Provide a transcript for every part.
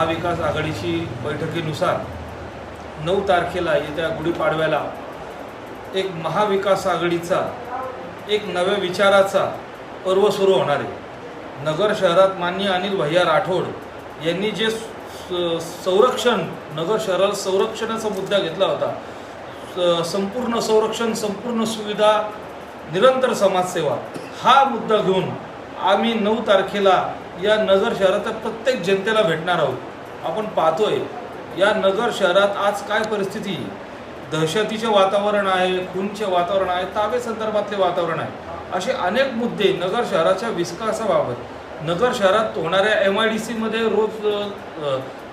महाविकास आघाडीची बैठकीनुसार नऊ तारखेला येत्या गुढीपाडव्याला एक महाविकास आघाडीचा एक नव्या विचाराचा पर्व सुरू होणार आहे. नगर शहरात मान्य अनिल भैया राठोड यांनी जे स- संरक्षण नगर शहराला संरक्षणाचा मुद्दा घेतला होता स- संपूर्ण संरक्षण संपूर्ण सुविधा निरंतर समाजसेवा हा मुद्दा घेऊन आम्ही नऊ तारखेला या नगर शहराच्या प्रत्येक जनतेला भेटणार आहोत. आपण पाहतोय या नगर शहरात आज काय परिस्थिती? दहशतीचे वातावरण आहे खूनचे वातावरण आहे ताबे संदर्भातले वातावरण आहे. असे अनेक मुद्दे नगर शहराच्या विकासाबाबत नगर शहरात होणाऱ्या एम आय डी सीमध्ये रोज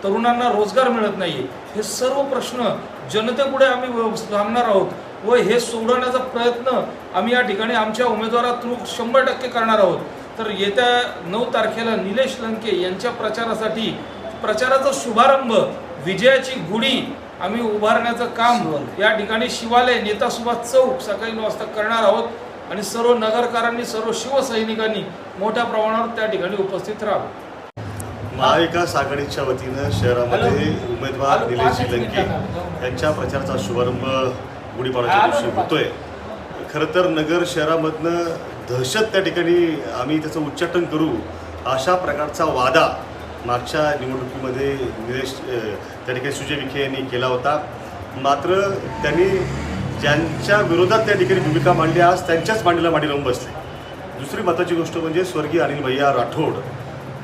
तरुणांना रोजगार मिळत नाही हे सर्व प्रश्न जनतेपुढे आम्ही सांगणार आहोत व हे सोडवण्याचा प्रयत्न आम्ही या ठिकाणी आमच्या उमेदवारा थ्रू शंभर टक्के करणार आहोत. तर येत्या नऊ तारखेला निलेश लंके यांच्या प्रचारासाठी प्रचाराचा शुभारंभ विजयाची गुढी आम्ही उभारण्याचं काम या ठिकाणी शिवालय नेता सुभाष चौक सकाळी नऊ वाजता करणार आहोत. आणि सर्व नगरकारांनी सर्व शिवसैनिकांनी मोठ्या प्रमाणावर त्या ठिकाणी उपस्थित राहावं. महाविकास आघाडीच्या वतीनं शहरामध्ये उमेदवार निलेश लंके यांच्या प्रचाराचा शुभारंभ गुढीपाडव्याच्या दिवशी होतोय. खरं तर नगर शहरामधनं दहशत त्या ठिकाणी आम्ही त्याचं उच्चाटन करू अशा प्रकारचा वादा मागच्या निवडणुकीमध्ये निलेश त्या ठिकाणी सुजय विखे यांनी केला होता. मात्र त्यांनी ज्यांच्या विरोधात त्या ठिकाणी भूमिका मांडली आज त्यांच्याच मांडीला मांडी लावून बसले. दुसरी महत्त्वाची गोष्ट म्हणजे स्वर्गीय अनिल भैया राठोड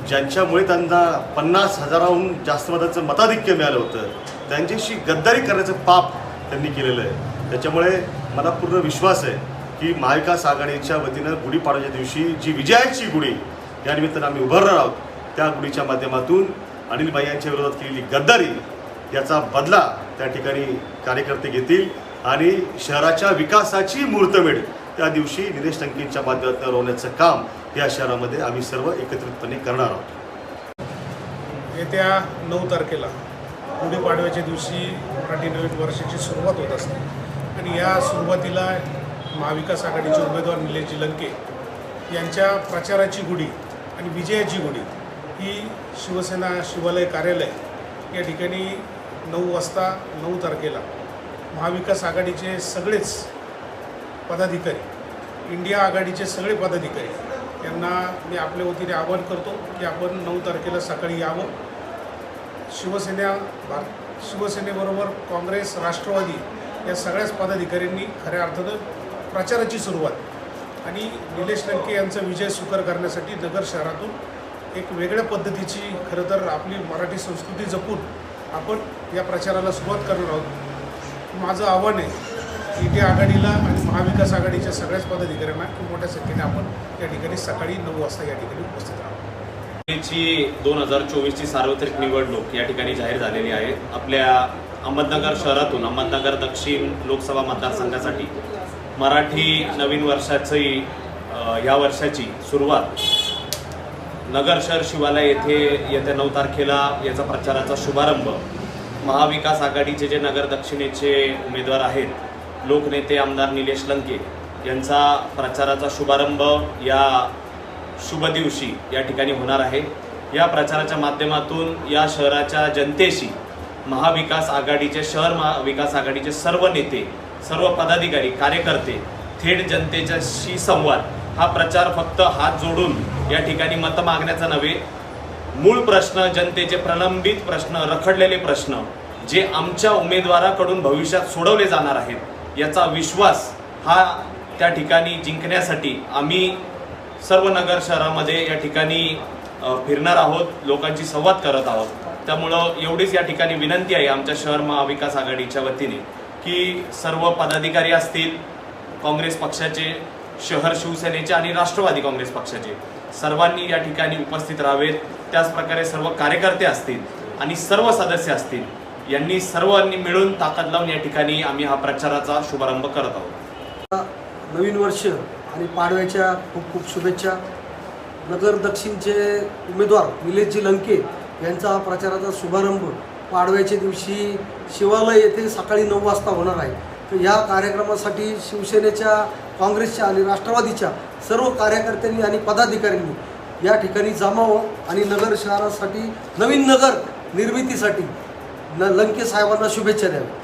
ज्यांच्यामुळे त्यांना पन्नास हजाराहून जास्त मताचं मताधिक्य मिळालं होतं. त्यांच्याशी गद्दारी करण्याचं पाप त्यांनी केलेलं आहे. त्याच्यामुळे मला पूर्ण विश्वास आहे की महाविकास आघाडीच्या वतीनं गुढीपाडव्याच्या दिवशी जी विजयाची गुढी यानिमित्तानं आम्ही उभारणार आहोत. त्या गुढीच्या माध्यमातून अनिल भाई यांच्या विरोधात केलेली गद्दारी याचा बदला त्या ठिकाणी कार्यकर्ते घेतील आणि शहराच्या विकासाची मूर्तमेढ त्या दिवशी निलेश टंकींच्या माध्यमातून होण्याचं काम या शहरामध्ये आम्ही सर्व एकत्रितपणे करणार आहोत. येत्या नऊ तारखेला गुढीपाडव्याच्या दिवशी मराठी नवीन वर्षाची सुरुवात होत असते. आणि या सुरुवातीला महाविकास आघाडीचे उमेदवार निलेशजी लंके यांच्या प्रचाराची गुढी आणि विजयाची गुढी ही शिवसेना शिवालय कार्यालय या ठिकाणी नऊ वाजता नऊ तारखेला महाविकास आघाडीचे सगळेच पदाधिकारी इंडिया आघाडीचे सगळे पदाधिकारी यांना मी आपल्या वतीने आवाहन करतो की आपण नऊ तारखेला सकाळी यावं. शिवसेना भार शिवसेनेबरोबर काँग्रेस राष्ट्रवादी या सगळ्याच पदाधिकाऱ्यांनी खऱ्या अर्थानं प्रचाराची सुरुवात आणि निलेश लंके यांचा विजय सुकर करण्यासाठी नगर शहरातून एक वेगळ्या पद्धतीची खरं तर आपली मराठी संस्कृती जपून आपण या प्रचाराला सुरुवात करणार आहोत. माझं आव्हान आहे इंडिया आघाडीला आणि महाविकास आघाडीच्या सगळ्याच पदाधिकाऱ्यांना खूप मोठ्या संख्येने आपण या ठिकाणी सकाळी नऊ वाजता या ठिकाणी उपस्थित राहू. दोन हजार चोवीसची सार्वत्रिक निवडणूक या ठिकाणी जाहीर झालेली आहे. आपल्या अहमदनगर शहरातून अहमदनगर दक्षिण लोकसभा मतदारसंघासाठी मराठी नवीन वर्षाची या वर्षाची सुरुवात नगर शहर शिवालय येथे येत्या नऊ तारखेला याचा प्रचाराचा शुभारंभ. महाविकास आघाडीचे जे नगर दक्षिणेचे उमेदवार आहेत लोकनेते आमदार निलेश लंके यांचा प्रचाराचा शुभारंभ या शुभ दिवशी या ठिकाणी होणार आहे. या प्रचाराच्या माध्यमातून या शहराच्या जनतेशी महाविकास आघाडीचे शहर महाविकास आघाडीचे सर्व नेते सर्व पदाधिकारी कार्यकर्ते थेट जनतेच्याशी संवाद हा प्रचार फक्त हात जोडून या ठिकाणी मत मागण्याचा नव्हे. मूळ प्रश्न जनतेचे प्रलंबित प्रश्न रखडलेले प्रश्न जे आमच्या उमेदवाराकडून भविष्यात सोडवले जाणार आहेत याचा विश्वास हा त्या ठिकाणी जिंकण्यासाठी आम्ही सर्व नगर शहरामध्ये या ठिकाणी फिरणार आहोत लोकांशी संवाद करत आहोत. त्यामुळं एवढीच या ठिकाणी विनंती आहे आमच्या शहर महाविकास आघाडीच्या वतीने की सर्व पदाधिकारी असतील काँग्रेस पक्षाचे शहर शिवसेनेचे आणि राष्ट्रवादी काँग्रेस पक्षाचे सर्वांनी या ठिकाणी उपस्थित राहावेत. त्याचप्रकारे सर्व कार्यकर्ते असतील आणि सर्व सदस्य असतील यांनी सर्वांनी मिळून ताकद लावून या ठिकाणी आम्ही हा प्रचाराचा शुभारंभ करत आहोत. नवीन वर्ष आणि पाडव्याच्या खूप खूप शुभेच्छा. नगर दक्षिणचे उमेदवार निलेशजी लंके यांचा प्रचाराचा शुभारंभ पाडव्याच्या दिवशी शिवालय येथे सकाळी नऊ वाजता होणार आहे. तर ह्या कार्यक्रमासाठी शिवसेनेच्या काँग्रेसच्या आणि राष्ट्रवादीच्या सर्व कार्यकर्त्यांनी आणि पदाधिकाऱ्यांनी या ठिकाणी जमावं आणि नगर शहरासाठी नवीन नगर निर्मितीसाठी न लंके साहेबांना शुभेच्छा द्याव्या.